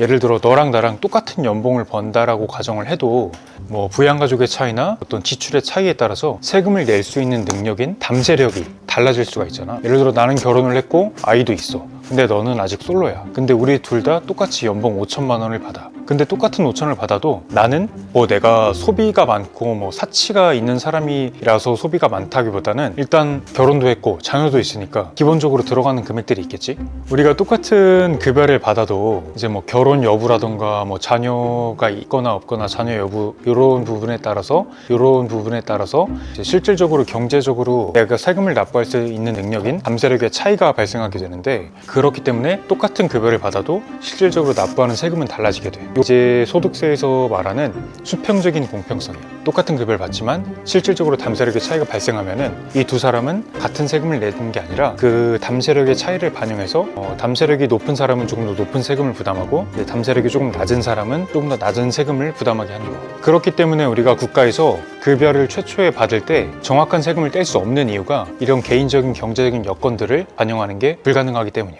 예를 들어 너랑 나랑 똑같은 연봉을 번다라고 가정을 해도 뭐 부양가족의 차이나 어떤 지출의 차이에 따라서 세금을 낼 수 있는 능력인 담세력이 달라질 수가 있잖아. 예를 들어 나는 결혼을 했고 아이도 있어. 근데 너는 아직 솔로야. 근데 우리 둘 다 똑같이 연봉 5천만 원을 받아. 근데 똑같은 5천을 받아도 나는 뭐 내가 소비가 많고 뭐 사치가 있는 사람이라서 소비가 많다기보다는 일단 결혼도 했고 자녀도 있으니까 기본적으로 들어가는 금액들이 있겠지. 우리가 똑같은 급여를 받아도 이제 뭐 결혼 여부라던가 뭐 자녀가 있거나 없거나 자녀 여부 이런 부분에 따라서 이런 부분에 따라서 실질적으로 경제적으로 내가 세금을 납부할 수 있는 능력인 담세력의 차이가 발생하게 되는데 그렇기 때문에 똑같은 급여를 받아도 실질적으로 납부하는 세금은 달라지게 돼. 이제 소득세에서 말하는 수평적인 공평성이야. 똑같은 급여를 받지만 실질적으로 담세력의 차이가 발생하면은 이 두 사람은 같은 세금을 내는 게 아니라 그 담세력의 차이를 반영해서 어, 담세력이 높은 사람은 조금 더 높은 세금을 부담하고 담세력이 조금 낮은 사람은 조금 더 낮은 세금을 부담하게 하는 거야. 그렇기 때문에 우리가 국가에서 급여를 최초에 받을 때 정확한 세금을 뗄 수 없는 이유가 이런 개인적인 경제적인 여건들을 반영하는 게 불가능하기 때문이야.